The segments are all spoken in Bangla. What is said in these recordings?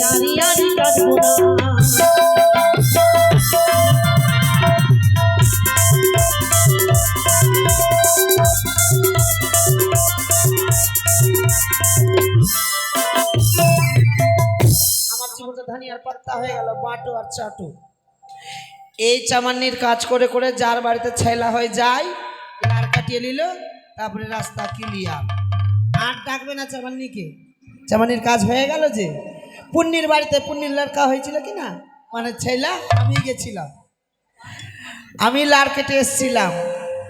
দাঁড়িয়ে আমি কাটবো না আমার হয়ে গেল, বাটো আর চাটু। এই চামান্নির কাজ করে করে যার বাড়িতে ছেলা হয়ে যায় লার কাটিয়ে নিল, তারপরে রাস্তা ক্লিয়ার আর ডাকবে না চামান্নিকে। চামান্নির কাজ হয়ে গেল যে পুণ্যির বাড়িতে পুণ্যির লড়কা হয়েছিল কি না? মানে ছেলা, আমি গেছিলাম। আমি লার কেটে এসছিলাম।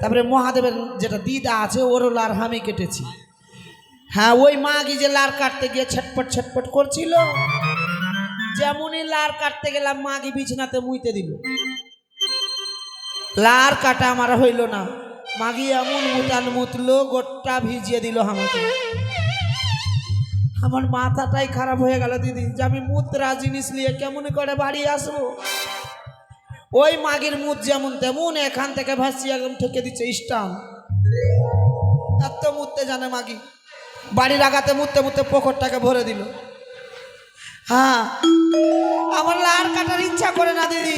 তারপরে মহাদেবের যেটা দিদা আছে, ওরও লার আমি কেটেছি। হ্যাঁ ওই মাগি যে লার কাটতে গিয়ে ছটপট ছটপট করছিল, যেমনই লার কাটতে গেলাম মাগি বিছনাতে মুইতে দিল। লার কাটা আমার হইল না। মাগি এমন মুতান মুতলো গোটটা ভিজিয়ে দিল আমাকে। আমার মাথাটাই খারাপ হয়ে গেল, দিদি। যে আমি মুদ্রা জিনিস নিয়ে কেমন করে বাড়ি আসব? ওই মাগির মুদ যেমন তেমন, এখান থেকে ভাসিয়ে একদম ঠেকে দিচ্ছে স্টাম এত মুততে জানে মাগি। বাড়ির আগাতে মুততে মুততে পোখরটাকে ভরে দিল। হ্যাঁ আমার লার কাটার ইচ্ছা করে না, দিদি।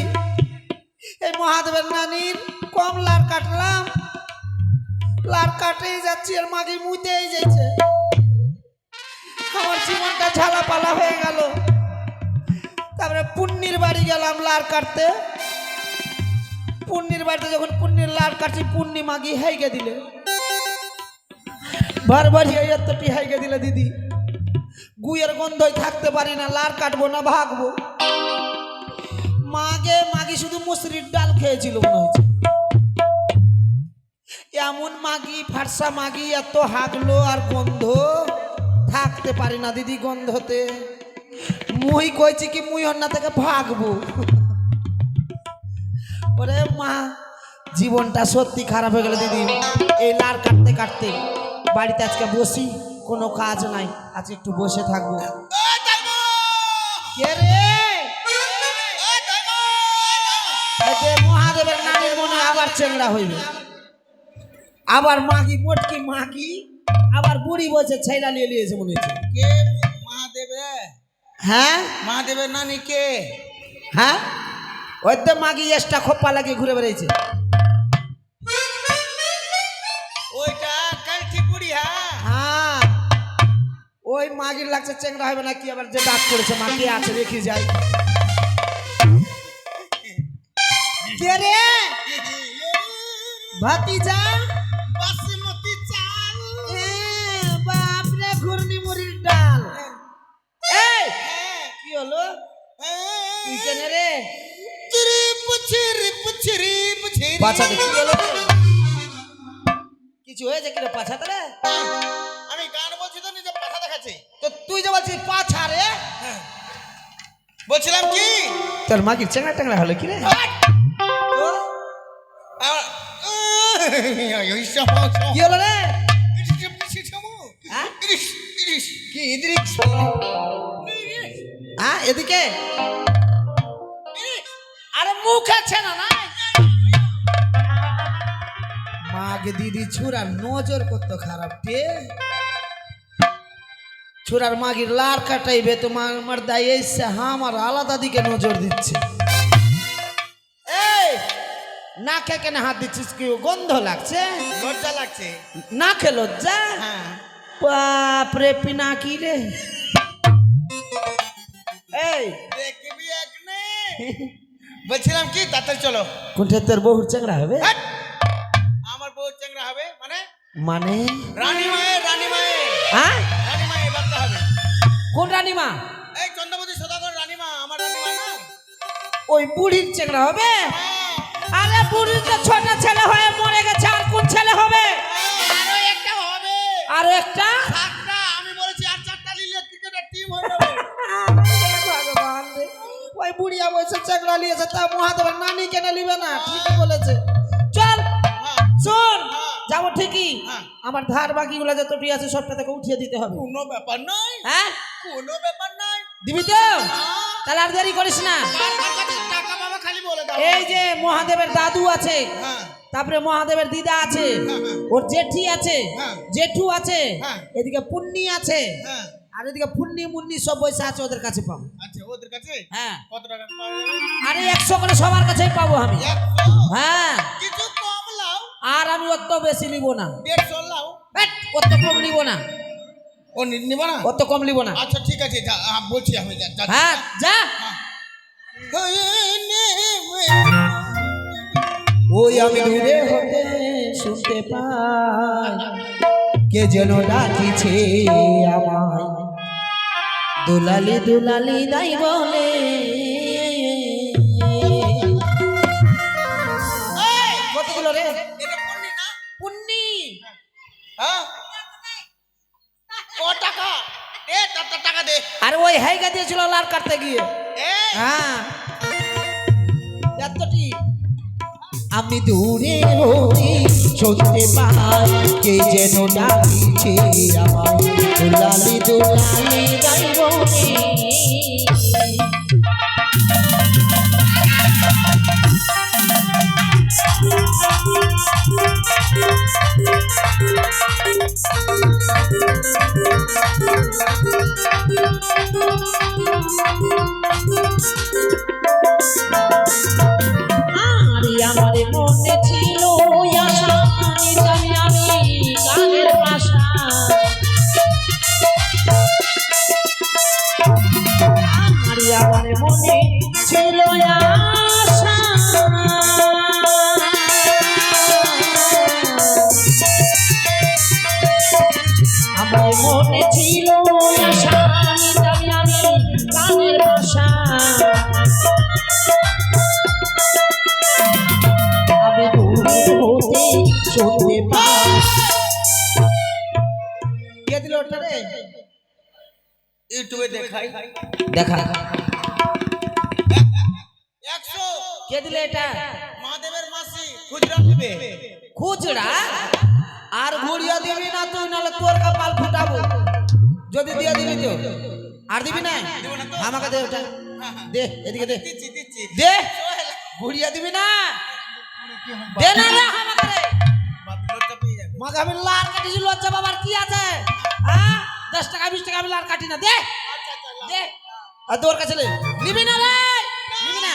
এই মহাদেবের নানির কম লার কাটলাম। লার কাটেই যাচ্ছি আর মাগি মুতেই যাচ্ছে আমার জীবনটা ঝালাপালা হয়ে গেল। তারপরে পুণ্যির বাড়ি গেলাম লার কাটতে। পুণ্যির বাড়িতে যখন পুণ্যির লার কাটছি, পুণ্যি মাগি হাইগে দিলে। ভরি এতটি হাইগে দিলে দিদি। গুয়ের গন্ধই থাকতে পারি না, লার কাটবো না, ভাগবো। মাগে মাগি শুধু মুসরির ডাল খেয়েছিল মনে হয়েছে। এমন মাগি, ফারসা মাগি, এত হাগলো আর গন্ধ। থাকতে পারি না দিদি গন্ধতে। মুই কইছি কি মুই অন্য থেকে ভাগবো। ওরে মা, জীবনটা সত্যি খারাপ হয়ে গেল দিদি। এই লার কাটতে কাটতে বাড়িতে আজকে বসি, কোনো কাজ নাই, আজ একটু বসে থাকব। কে মহাদেবের নানির মনে আবার চেংড়া হইবে। আবার মাগি, মোটকি মাগি। আবার বুড়ি বলছে ছেড়া নিয়ে নিয়েছে মনে হচ্ছে। কে? মহাদেবে হ্যাঁ? মহাদেবের নানি কে? হ্যাঁ? ওই তো মাগি এসটা খোপ্পা লাগিয়ে ঘুরে বেড়াইছে। ওইটা কালঠি বুড়ি হ্যাঁ? হ্যাঁ। ওই মাগির লাগছে চেংড়া হবে না কি আবার যে ডাক করেছে মা কে আছে? দেখি যাই। কে রে? ভাতিজা? কেনে রে? পাছাতে কি হলো? রে? কিছু হয়েছে কিরে পাছাতে রে? আমি গান বলছি তো নিজে পাঠা দেখাচ্ছি। তো তুই যে বলছিস পাছা রে? বলছিলাম কি? তোর মাগির চেংড়া টেংড়া হলো কি রে? কি হলো রে? হ্যাঁ? কি ইদ্রিস হ্যাঁ এদিকে? মুখ আছে না না মাকে দিদি ছুরার নজর কত খারাপ কে? ছুরার মাগির লার কাটাইবে তো আমার দায় এসছে আমার আলাদা দিকে নজর দিচ্ছে। এই না কে কেন হাত দিচ্ছিস কি? গন্ধ লাগছে? লজ্জা লাগছে। না খে লজ্জা? হ্যাঁ। বাপরে পিনাকি রে? এই দেখবি এক নে বলছিলাম কি তাড়াতাড়ি চলো। কোনটা তোর বহুর চাংড়া হবে! আমার বউ চ্যাংরা হবে মানে? মানে? রানী মায়ে রানী মায়ে হ্যাঁ? রানী মায়ে বাচ্চা হবে। কোন রানী মা? এই চন্দ্রপতি সদাগর রানী মা আমার রানী মা না ওই বুড়ির চেংড়া হবে? আরে বুড়ির তো ছোট ছেলে হয়ে মরে গেছে আর কোন ছেলে হবে? আরও একটা হবে। আর একটা? বুড়িয়া বয়সে চেংড়া নিয়েছে তা মহাদেবের নানি কেন নিবে না? ঠিকই বলেছে। চল হ্যাঁ শোন হ্যাঁ। যাব ঠিকই। হ্যাঁ। আমার ধার বাকি বাকিগুলো যতটি আছে সবটা থেকে উঠিয়ে দিতে হবে। কোনো ব্যাপার নয়। হ্যাঁ? কোনো ব্যাপার নয়। দিবি তো? তাহলে আর দেরি করিস না। টাকা বাবা খালি বলে দাও। এই যে মহাদেবের দাদু আছে হ্যাঁ। তারপরে মহাদেবের দিদা আছে হ্যাঁ, হ্যাঁ। ওর জেঠি আছে হ্যাঁ। জেঠু আছে হ্যাঁ। এদিকে পুন্নি আছে হ্যাঁ। আর এদিকে পুন্নি মুন্নি সব বসে আছে ওদের কাছে পাবো। আচ্ছা ওদের কাছে? হ্যাঁ। কত টাকা আরে একশো করে সবার কাছেই পাবো আমি। হ্যাঁ। কিছু কম লাও আর আমি অত বেশি নিব না। দেড়শো লাও অত কম নিব না। ও নিব না? অত কম নিব না। আচ্ছা ঠিক আছে যা বলছি আমি যা- হ্যাঁ যা। ওই আমি দূরে হতে শুনতে পাই। কে যেন ডাকিছে আমায়। দুলালি দুলালি দাই বলে। কত রে? না? পুন্নি হ্যাঁ? টাকা? দে টাকা দে। আরে ওই হাইগা দিয়েছিল লাল কাটতে গিয়ে। হ্যাঁ। আমি দূরে হই শুনতে পাই কে যেন ডাকিছে আমার দুলালি দুলালি গাইব আরে ইউটিউবে দেখাই। দেখা। একশো। কে দিলে এটা? মহাদেবের মাসি খুচরা দিবে। খুচরা? আর ঘুরিয়ে দিবি না তুই নাহলে তোর কপাল ফুটাবো। যদি দিয়ে দিবি তো। আর দিবি না? আমাকে দে ওটা। দে এদিকে দে। দে। ঘুরিয়ে দিবি না? দে না রে আমাকে দে। বাপি লজ্জা পেয়ে আমি লাল লজ্জা বাবার কি আছে? হ্যাঁ? দশ টাকা বিশ টাকা আমি লাল কাটি না দে। আচ্ছা আচ্ছা। দে। আর তোর কাছে নিবি না রে। নিবি না।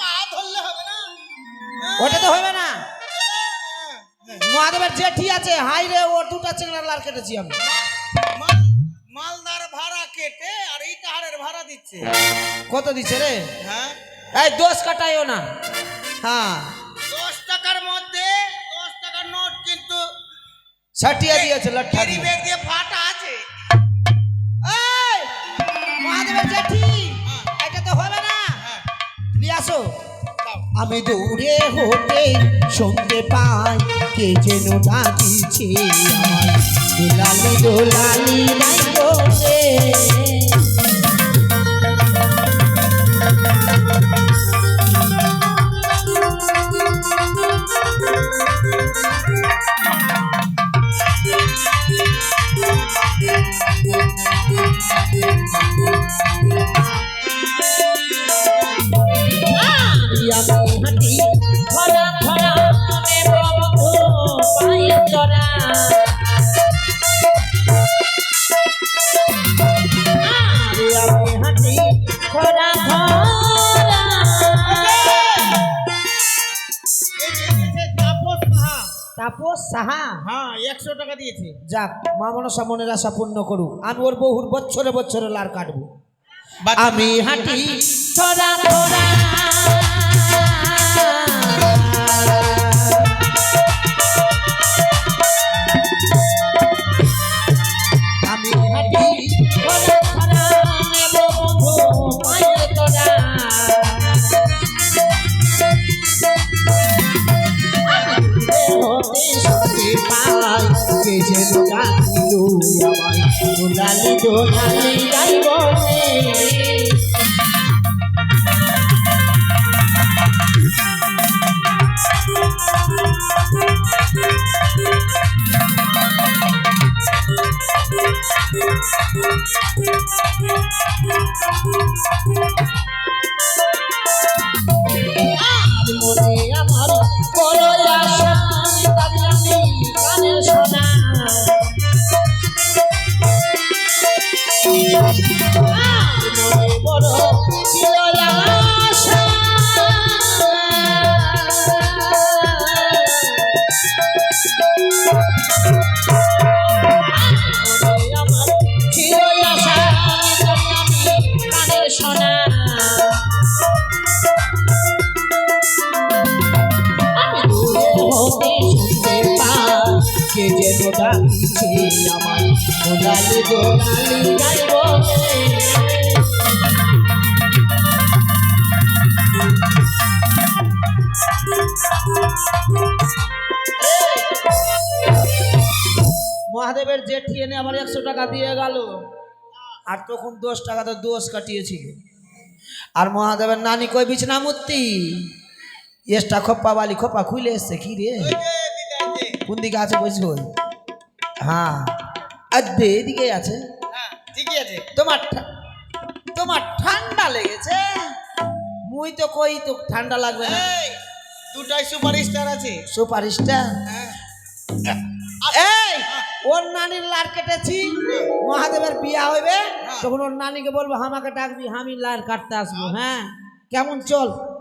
পা ধরলে হবে না। ওটা তো হবে না। মহাদেবের জেঠি আছে। হাই রে ও দুটা চিংড়া লাল কেটেছি আমি। মাল- মালদার ভাড়া কেটে আর ইটাহারের ভাড়া দিচ্ছে। কত দিচ্ছে রে? হ্যাঁ। এই দোষ কাটাইও না। হ্যাঁ। দশ টাকার মধ্যে দশ টাকার নোট কিন্তু ষাটিয়া দিয়েছে লাঠা ব্যাগ দিয়ে ফাটা আমি দূরে হতে শুনতে পাই কে যেন ডাকিছে আমার দোলালি দোলালি নাই তাপস সাহা। হ্যাঁ একশো টাকা দিয়েছে। যাক মা মনসা মনের আশা পূর্ণ করুক। আমি ওর বহুর বছরে বছরে লার কাটবো। আমি হাঁটি দোলালি দোলালি আমার গাইব মহাদেবের জেঠি এনে আমার একশো টাকা দিয়ে গেল। আর তখন দশ টাকা তো দোষ কাটিয়েছিল। আর মহাদেবের নানি কই বিছনা মূর্তি এসটা খোপা বালি খোপা খুলে এসছে কি রে? কোন দিকে আছে ওই হ্যাঁ। আদে এদিকে আছে। হ্যাঁ ঠিকই আছে। তোমার তোমার ঠান্ডা লেগেছে। মুই তো কই তো ঠান্ডা লাগবে না। দুটাই সুপার স্টার আছে। সুপারিশটা হ্যাঁ। এই ওর নানির লার কেটেছি। মহাদেবের বিয়া হইবে তখন ওর নানিকে বলব আমাকে ডাকবি আমি লার কাটতে আসব। হ্যাঁ কেমন চল?